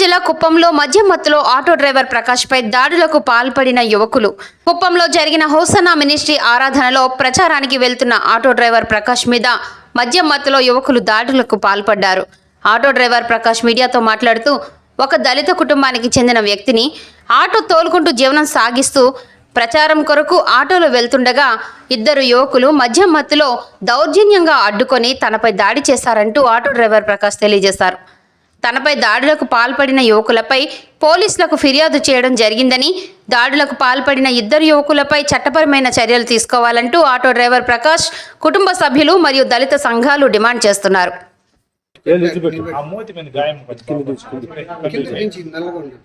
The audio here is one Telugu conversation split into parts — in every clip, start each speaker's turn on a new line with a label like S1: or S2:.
S1: జిల్లా కుప్పంలో మద్యం మత్తులో ఆటో డ్రైవర్ ప్రకాష్ పై దాడులకు పాల్పడిన యువకులు. కుప్పంలో జరిగిన హోసనా మినిస్ట్రీ ఆరాధనలో ప్రచారానికి వెళ్తున్న ఆటో డ్రైవర్ ప్రకాష్ మీద మద్యం మత్తులో యువకులు దాడులకు పాల్పడ్డారు. ఆటో డ్రైవర్ ప్రకాష్ మీడియాతో మాట్లాడుతూ ఒక దళిత కుటుంబానికి చెందిన వ్యక్తిని ఆటో తోలుకుంటూ జీవనం సాగిస్తూ ప్రచారం కొరకు ఆటోలో వెళ్తుండగా ఇద్దరు యువకులు మద్యం మత్తులో దౌర్జన్యంగా అడ్డుకొని తనపై దాడి చేశారంటూ ఆటో డ్రైవర్ ప్రకాష్ తెలియజేశారు. తనపై దాడులకు పాల్పడిన యువకులపై పోలీసులకు ఫిర్యాదు చేయడం జరిగిందని దాడులకు పాల్పడిన ఇద్దరు యువకులపై చట్టపరమైన చర్యలు తీసుకోవాలంటూ ఆటో డ్రైవర్ ప్రకాష్ కుటుంబ సభ్యులు మరియు దళిత సంఘాలు డిమాండ్ చేస్తున్నారు
S2: ఏం తెచ్చిపెట్టు
S3: ఆ మూతి మీద గాయం కొంచెం
S2: కింద
S4: నుంచి నల్లగా ఉంది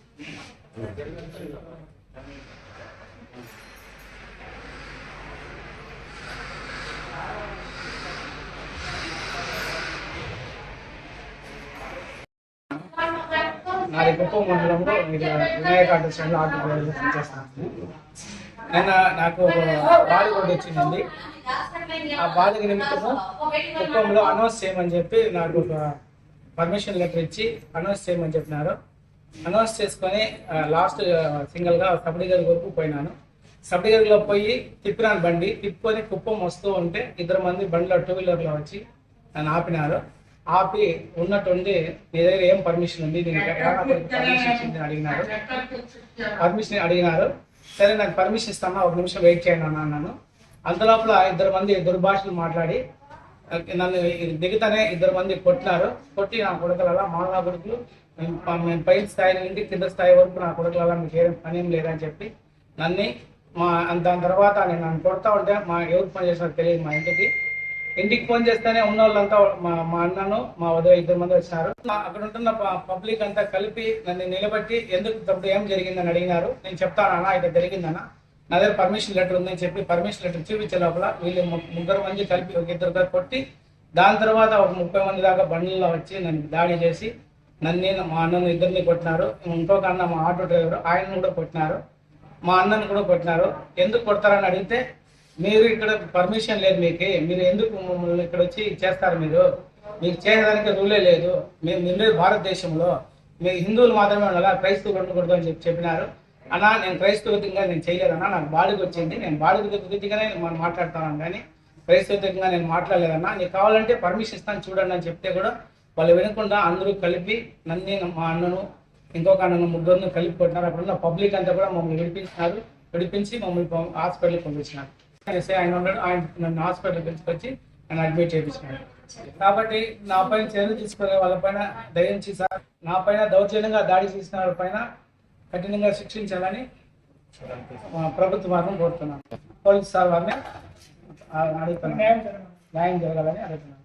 S4: నాది గొప్ప మండలంలో ఇది వినాయక ఆటో స్టాండ్ ఆటో చేస్తాను నిన్న నాకు ఒక బాధ కూడా వచ్చిందండి. ఆ బాధకు నిమిత్తము కుప్పంలో అనౌన్స్ చేయమని చెప్పి నాకు ఒక పర్మిషన్ లెటర్ ఇచ్చి అనౌన్స్ చేయమని చెప్పినారు. అనౌన్స్ చేసుకొని లాస్ట్ సింగిల్గా సబడిగర్ వరకు పోయినాను. సబడిగర్లో పోయి తిప్పినాను బండి. తిప్పుకొని కుప్పం వస్తూ ఉంటే ఇద్దరు మంది బండిలో టూ వీలర్లో వచ్చి నన్ను ఆపినారు. ఆపి ఉన్నట్టుండి నీ దగ్గర ఏం పర్మిషన్ ఉంది? దీనికి పర్మిషన్ ఇచ్చింది అడిగినారు. పర్మిషన్ అడిగినారు. సరే నాకు పర్మిషన్ ఇస్తామా? ఒక నిమిషం వెయిట్ చేయండి అన్న అన్నాను. అంతలోపల ఇద్దరు మంది దుర్భాషలు మాట్లాడి నన్ను దిగుతానే ఇద్దరు మంది కొట్టినారు. కొట్టి నా కొడుకులలా మాలా కొడుకులు మేము ప- స్థాయి నుండి కింద స్థాయి వరకు నా కొడుకులలా మీకు ఏం పని ఏం లేదని చెప్పి నన్ను మా దాని తర్వాత నేను నన్ను కొడతా ఉంటే మా ఎవరు పని చేసినారో తెలియదు మా ఇంటికి. ఇంటికి ఫోన్ చేస్తేనే ఉన్న వాళ్ళంతా మా మా అన్నను మా వదిన ఇద్దరు మంది వచ్చినారు. అక్కడ ఉంటున్న పబ్లిక్ అంతా కలిపి నన్ను నిలబెట్టి ఎందుకు తప్పుడు ఏం జరిగిందని అడిగినారు. నేను చెప్తానన్నా ఇట్లా జరిగిందన్న. నా దగ్గర పర్మిషన్ లెటర్ ఉందని చెప్పి పర్మిషన్ లెటర్ చూపించే లోపల వీళ్ళు ముగ్గురు మంది కలిపి ఒక ఇద్దరు దగ్గర కొట్టి దాని తర్వాత ఒక ముప్పై మంది దాకా బండ్లలో వచ్చి నన్ను దాడి చేసి నన్ను మా అన్నను ఇద్దరిని కొట్టినారు. ఇంకొక అన్న మా ఆటో డ్రైవర్ ఆయన కూడా కొట్టినారు. మా అన్నను కూడా కొట్టినారు. ఎందుకు కొడతారని అడిగితే మీరు ఇక్కడ పర్మిషన్ లేదు మీకు. మీరు ఎందుకు మమ్మల్ని ఇక్కడ వచ్చి చేస్తారు మీరు? మీకు చేయడానికి రూలే లేదు. మేము నిండే భారతదేశంలో మీరు హిందువులు మాత్రమే ఉండాలా? క్రైస్తవులు ఉండకూడదు అని చెప్పి చెప్పినారు. అన్నా నేను క్రైస్తవతంగా నేను చేయలేదన్నా నాకు బాడికి వచ్చింది. నేను బాడికి గురించిగానే మనం మాట్లాడుతున్నాను కానీ క్రైస్తవతంగా నేను మాట్లాడలేదన్నా నీకు కావాలంటే పర్మిషన్ ఇస్తాను చూడండి అని చెప్తే కూడా వాళ్ళు వినకుండా అందరూ కలిపి నన్ను మా అన్నను ఇంకొక అన్నను ముగ్గురును కలిపి కొట్టినారు. అక్కడున్న పబ్లిక్ అంతా కూడా మమ్మల్ని విడిపించినారు. విడిపించి మమ్మల్ని హాస్పిటల్కి పంపించినారు. అనేసి ఆయన ఉన్నాడు ఆయన నన్ను హాస్పిటల్ పిలుచుకొచ్చి ఆయన అడ్మిట్ చేయించినాడు. కాబట్టి నా పైన చర్యలు తీసుకునే వాళ్ళపైన దయించి సార్ నా పైన దౌర్జన్యంగా దాడి చేసిన వాళ్ళపైన కఠినంగా శిక్షించాలని ప్రభుత్వ వారిని కోరుతున్నాను. పోలీస్ సార్ వారిని అడుగుతున్నాను. న్యాయం జరగాలని అడుగుతున్నాను.